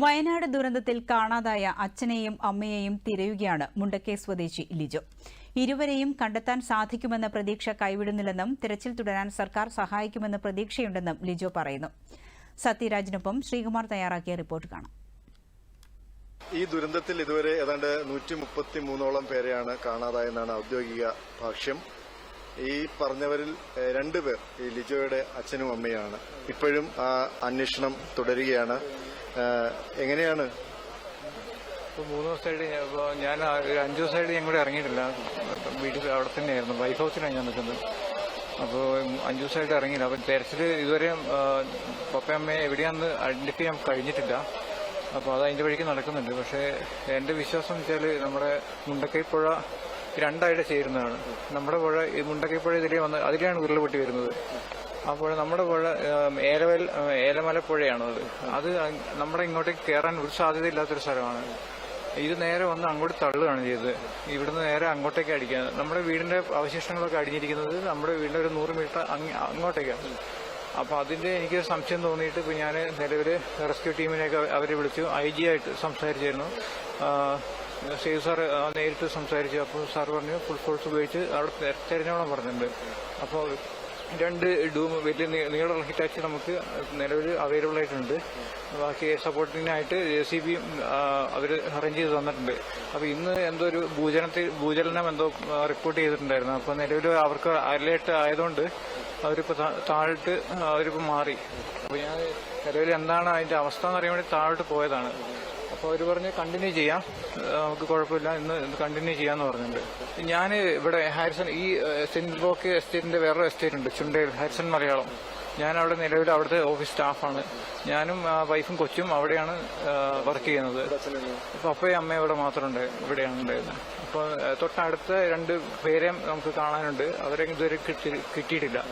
വയനാട് ദുരന്തത്തിൽ കാണാതായ അച്ഛനെയും അമ്മയെയും തിരയുകയാണ് മുണ്ടക്കേ സ്വദേശി ലിജോ. ഇരുവരെയും കണ്ടെത്താൻ സാധിക്കുമെന്ന പ്രതീക്ഷ കൈവിടുന്നില്ലെന്നും തിരച്ചിൽ തുടരാൻ സർക്കാർ സഹായിക്കുമെന്ന പ്രതീക്ഷയുണ്ടെന്നും ലിജോ പറയുന്നു. സത്യരാജിനൊപ്പം ശ്രീകുമാർ തയ്യാറാക്കിയ റിപ്പോർട്ട് കാണാം. ഈ ദുരന്തത്തിൽ ഇതുവരെ ഏതാണ്ട് നൂറ്റി മുപ്പത്തി മൂന്നോളം പേരെയാണ് കാണാതായെന്നാണ് ഔദ്യോഗിക ഭാഷ്യം. ഈ പറഞ്ഞവരിൽ രണ്ടുപേർ ഈ ലിജോയുടെ അച്ഛനും അമ്മയാണ് ഇപ്പോഴും ആ അന്വേഷണം തുടരുകയാണ്. എങ്ങനെയാണ്? ഇപ്പോൾ മൂന്ന് ദിവസമായിട്ട് ഞാൻ- അഞ്ച് ദിവസമായിട്ട് ഞാൻ കൂടെ ഇറങ്ങിയിട്ടില്ല. വീട്ടിൽ അവിടെ തന്നെയായിരുന്നു. വൈഫ് ഹൗസിലാണ് ഞാൻ നിൽക്കുന്നത്. അപ്പോൾ അഞ്ച് ദിവസമായിട്ട് ഇറങ്ങിയില്ല. അപ്പം തെരച്ചിൽ ഇതുവരെ പപ്പയമ്മയെ എവിടെയാണെന്ന് ഐഡന്റിഫൈ ചെയ്യാൻ കഴിഞ്ഞിട്ടില്ല. അപ്പോൾ അത് അതിന്റെ വഴിക്ക് നടക്കുന്നുണ്ട്. പക്ഷേ എന്റെ വിശ്വാസം എന്ന് വെച്ചാൽ നമ്മുടെ മുണ്ടക്കൈ പുഴ രണ്ടായിട്ട് ചേരുന്നതാണ്. നമ്മുടെ പുഴ ഈ മുണ്ടക്കൈ പുഴ ഇതിലേ വന്ന് അതിലെയാണ് ഉരുളപൊട്ടി വരുന്നത്. പുഴ നമ്മുടെ പുഴ ഏലവൽ ഏലമല പുഴയാണ് അത്? അത് നമ്മുടെ ഇങ്ങോട്ടേക്ക് കയറാൻ ഒരു സാധ്യതയില്ലാത്തൊരു സ്ഥലമാണ്. ഇത് നേരെ വന്ന് അങ്ങോട്ട് തള്ളുകയാണ് ചെയ്തത്. ഇവിടുന്ന് നേരെ അങ്ങോട്ടേക്ക് അടിക്കുന്നത് നമ്മുടെ വീടിന്റെ അവശിഷ്ടങ്ങളൊക്കെ അടിഞ്ഞിരിക്കുന്നത് നമ്മുടെ വീടിന്റെ ഒരു നൂറ് മീറ്റർ അങ്ങോട്ടേക്കാണ് അപ്പൊ അതിന്റെ എനിക്ക് സംശയം തോന്നിയിട്ട് ഇപ്പൊ ഞാൻ നിലവിൽ റെസ്ക്യൂ ടീമിനെയൊക്കെ അവരെ വിളിച്ചു. ഐ ജി ആയിട്ട് സംസാരിച്ചിരുന്നു സേവ് സാർ നേരിട്ട് സംസാരിച്ചു. അപ്പോൾ സാർ പറഞ്ഞു ഫുൾ ഫോഴ്സ് ഉപയോഗിച്ച് അവിടെ തെരഞ്ഞോളം പറഞ്ഞിട്ടുണ്ട്. അപ്പോൾ രണ്ട് ഡൂം വലിയ നീളമുള്ള ഹിറ്റാച്ചി നമുക്ക് നിലവിൽ അവൈലബിൾ ആയിട്ടുണ്ട്. ബാക്കി സപ്പോർട്ടിനായിട്ട് ജെ സി ബിയും അവർ അറേഞ്ച് ചെയ്ത് തന്നിട്ടുണ്ട്. അപ്പൊ ഇന്ന് എന്തോ ഒരു ഭൂചലനത്തിൽ ഭൂചലനം എന്തോ റിപ്പോർട്ട് ചെയ്തിട്ടുണ്ടായിരുന്നു. അപ്പൊ നിലവിൽ അവർക്ക് അലേർട്ട് ആയതുകൊണ്ട് അവരിപ്പോ താ- താഴോട്ട് അവരിപ്പോ മാറി. അപ്പൊ ഞാൻ നിലവിൽ എന്താണ് അതിന്റെ അവസ്ഥ എന്ന് അറിയാൻ വേണ്ടി താഴോട്ട് പോയതാണ്. അപ്പോൾ അവർ പറഞ്ഞ് കണ്ടിന്യൂ ചെയ്യാം. നമുക്ക് കുഴപ്പമില്ല. ഇന്ന് കണ്ടിന്യൂ ചെയ്യാന്ന് പറഞ്ഞിട്ടുണ്ട്. ഞാൻ ഇവിടെ ഹാരിസൺ ഈ സെന്റ് ബോക്ക് എസ്റ്റേറ്റിന്റെ വേറൊരു എസ്റ്റേറ്റ് ഉണ്ട്. ചുണ്ടയിൽ. ഹാരിസൺ മലയാളം. ഞാൻ അവിടെ നിലവിൽ അവിടുത്തെ ഓഫീസ് സ്റ്റാഫാണ്. ഞാനും വൈഫും കൊച്ചും അവിടെയാണ് വർക്ക് ചെയ്യുന്നത്. അപ്പൊ അപ്പയും അമ്മയും ഇവിടെ മാത്രമുണ്ട് ഇവിടെയാണ് ഉണ്ടായിരുന്നത്. അപ്പോൾ തൊട്ടടുത്ത രണ്ട് പേരെയും നമുക്ക് കാണാനുണ്ട്. അവരെ ഇതുവരെ കിട്ടി- കിട്ടിയിട്ടില്ല.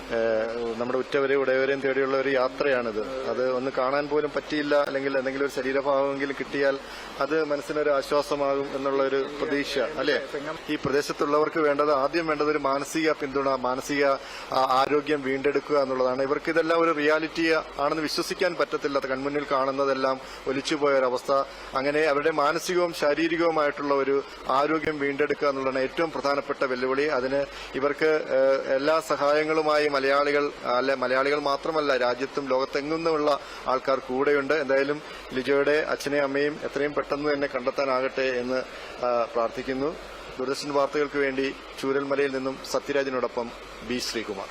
നമ്മുടെ ഉറ്റവരെയും ഉടയവരെയും തേടിയുള്ള ഒരു യാത്രയാണിത്. അത് ഒന്ന് കാണാൻ പോലും പറ്റിയില്ല അല്ലെങ്കിൽ എന്തെങ്കിലും ഒരു ശരീരഭാവമെങ്കിലും കിട്ടിയാൽ അത് മനസ്സിനൊരു ആശ്വാസമാകും എന്നുള്ള ഒരു പ്രതീക്ഷ അല്ലെ? ഈ പ്രദേശത്തുള്ളവർക്ക് വേണ്ടത് ആദ്യം വേണ്ടത് ഒരു മാനസിക പിന്തുണ മാനസിക ആരോഗ്യം വീണ്ടെടുക്കുക എന്നുള്ളതാണ്. ഇവർക്ക് ഇതെല്ലാം ഒരു റിയാലിറ്റി ആണെന്ന് വിശ്വസിക്കാൻ പറ്റത്തില്ല. കൺമുന്നിൽ കാണുന്നതെല്ലാം ഒലിച്ചുപോയ ഒരവസ്ഥ അങ്ങനെ അവരുടെ മാനസികവും ശാരീരികവുമായിട്ടുള്ള ഒരു ആരോഗ്യം വീണ്ടെടുക്കുക എന്നുള്ളതാണ് ഏറ്റവും പ്രധാനപ്പെട്ട വെല്ലുവിളി. അതിന് ഇവർക്ക് എല്ലാ സഹായങ്ങളുമായി മലയാളികൾ അല്ലെ മലയാളികൾ മാത്രമല്ല രാജ്യത്തും ലോകത്തെങ്ങുന്നുമുള്ള ആൾക്കാർ കൂടെയുണ്ട്. എന്തായാലും ലിജോയുടെ അച്ഛനെയും അമ്മയും എത്രയും പെട്ടെന്ന് തന്നെ കണ്ടെത്താനാകട്ടെ എന്ന് പ്രാർത്ഥിക്കുന്നു. ദൂരദർശൻ വാർത്തകൾക്ക് വേണ്ടി ചൂരൽമലയിൽ നിന്നും സത്യരാജിനോടൊപ്പം ബി ശ്രീകുമാർ.